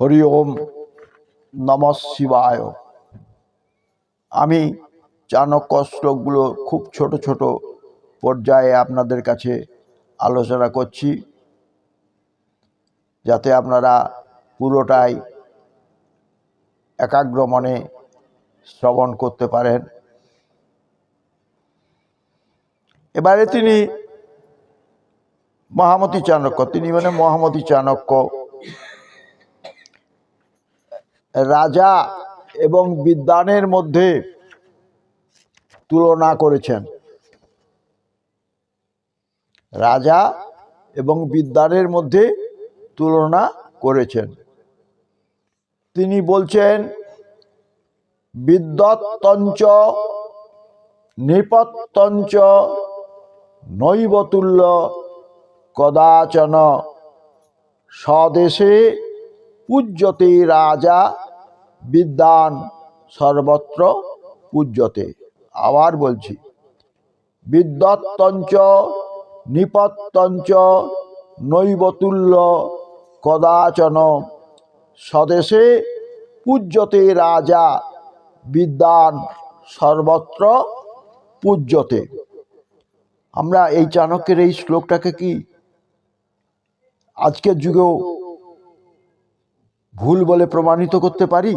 হরি ওম নম শিবায়। আমি চাণক্য শ্লোকগুলো খুব ছোট ছোট পর্যায়ে আপনাদের কাছে আলোচনা করছি, যাতে আপনারা পুরোটাই একাগ্র মনে শ্রবণ করতে পারেন। এবারে তিনি মহামতি চাণক্য, তিনি মানে মহামতি চাণক্য। রাজা এবং বিদ্বানের মধ্যে তুলনা করেছেন। রাজা এবং বিদ্বানের মধ্যে তুলনা করেছেন। তিনি বলছেন বিদ্যত্তঞ্চ নৃপত্যঞ্চ নৈবতুল্য, কদাচন, স্বদেশে পূজ্যতে রাজা বিদ্যান সর্বত্র পূজ্যতে। আবার বলছি বিদ্যত্তঞ্চ নিপত্যঞ্চ নৈবতুল্য, কদাচন স্বদেশে পূজ্যতে রাজা বিদ্যান সর্বত্র পূজ্যতে। আমরা এই চাণক্যের এই শ্লোকটাকে কি আজকের যুগেও ভুল বলে প্রমাণিত করতে পারি?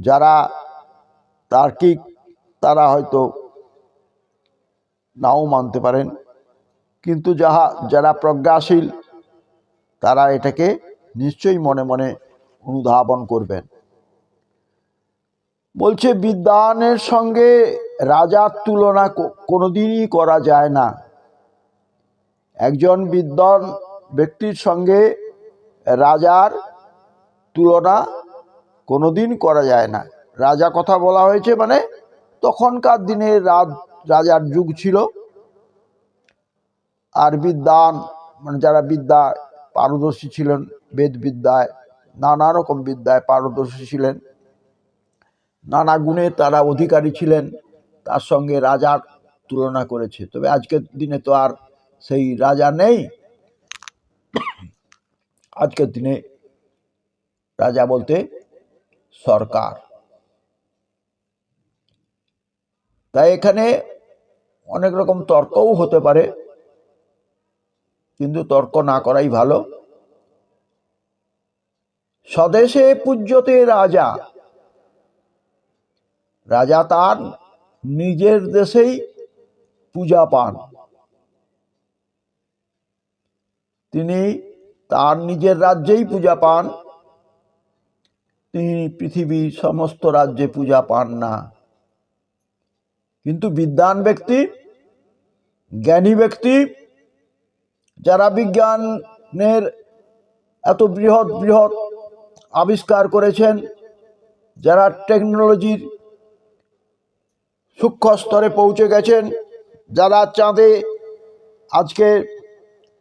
যারা তার্কিক, তারা হয়তো নাও মানতে পারেন। কিন্তু যাহা, যারা প্রজ্ঞাশীল, তারা এটাকে নিশ্চয়ই মনে মনে অনুধাবন করবেন। বলছে বিদ্যানের সঙ্গে রাজার তুলনা কোনোদিনই করা যায় না। একজন বিদ্বান ব্যক্তির সঙ্গে রাজার তুলনা কোনোদিন করা যায় না। রাজা কথা বলা হয়েছে মানে তখনকার দিনে রাজ, রাজার যুগ ছিল। আর বিদ্যান মানে যারা বিদ্যা পারদর্শী ছিলেন, বেদ বিদ্যায়, নানা রকম বিদ্যায় পারদর্শী ছিলেন। নানা গুণে তারা অধিকারী ছিলেন, তার সঙ্গে রাজার তুলনা করেছে। তবে আজকের দিনে তো আর সেই রাজা নেই। আজকের দিনে রাজা বলতে সরকার। তাই এখানে অনেক রকম তর্কও হতে পারে, কিন্তু তর্ক না করাই ভালো। স্বদেশে পূজ্যতে রাজা। রাজা তার নিজের দেশেই পূজা পান। তিনি তার নিজের রাজ্যেই পূজা পান। তিনি পৃথিবীর সমস্ত রাজ্যে পূজা পান না। কিন্তু বিদ্বান ব্যক্তি, জ্ঞানী ব্যক্তি, যারা বিজ্ঞানের এত বৃহৎ বৃহৎ আবিষ্কার করেছেন, যারা টেকনোলজির সূক্ষ্ম স্তরে পৌঁছে গেছেন, যারা চাঁদে আজকে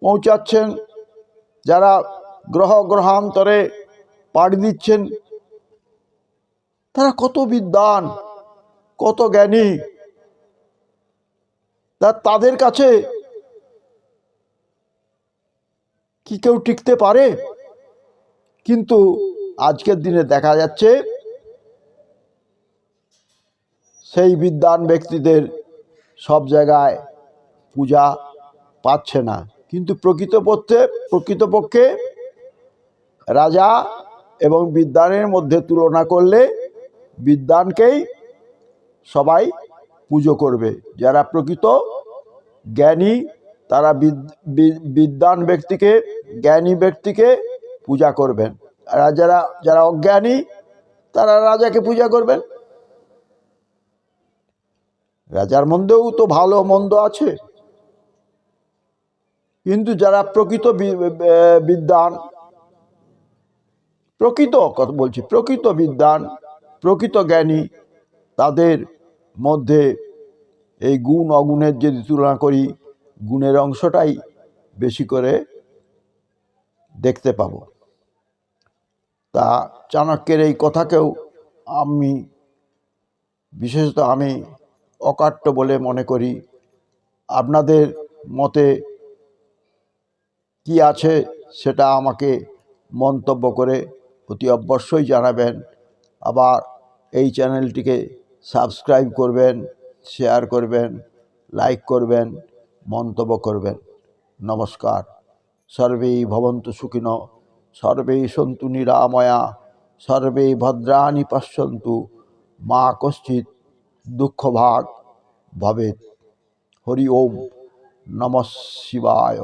পৌঁছাচ্ছেন যারা গ্রহ গ্রহান্তরে পাড়ি দিচ্ছেন, তারা কত বিদ্বান, কত জ্ঞানী, তা তাদের কাছে কি কেউ টিকতে পারে? কিন্তু আজকের দিনে দেখা যাচ্ছে, সেই বিদ্বান ব্যক্তিদের সব জায়গায় পূজা পাচ্ছে না। কিন্তু প্রকৃতপক্ষে প্রকৃতপক্ষে রাজা এবং বিদ্বানের মধ্যে তুলনা করলে বিদ্বানকেই সবাই পুজো করবে। যারা প্রকৃত জ্ঞানী, তারা বিদ- বি- বিদ্বান ব্যক্তিকে, জ্ঞানী ব্যক্তিকে পূজা করবেন। আর যারা যারা অজ্ঞানী, তারা রাজাকে পূজা করবেন। রাজার মধ্যেও তো ভালো মন্দ আছে। কিন্তু যারা প্রকৃত বি- বি- বিদ্বান, প্রকৃত কথা বলছি, প্রকৃত বিদ্বান, প্রকৃত জ্ঞানী, তাদের মধ্যে এই গুণ অগুণের যদি তুলনা করি, গুণের অংশটাই বেশি করে দেখতে পাবো। তা চাণক্যের এই কথাকেও আমি, বিশেষত আমি অকাট্য বলে মনে করি। আপনাদের মতে কি আছে সেটা আমাকে মন্তব্য করে অতি অবশ্যই জানাবেন। আবার এই চ্যানেলটিকে সাবস্ক্রাইব করবেন, শেয়ার করবেন, লাইক করবেন, মন্তব্য করবেন। নমস্কার। সর্বেই ভবন্তু সুখিন, সর্বেই সন্তু নিরাময়া সর্বে ভদ্রাণি পশ্যন্তু, মা কশ্চিৎ দুঃখভাগ ভবেৎ। হরি ওম, নমঃ শিবায়।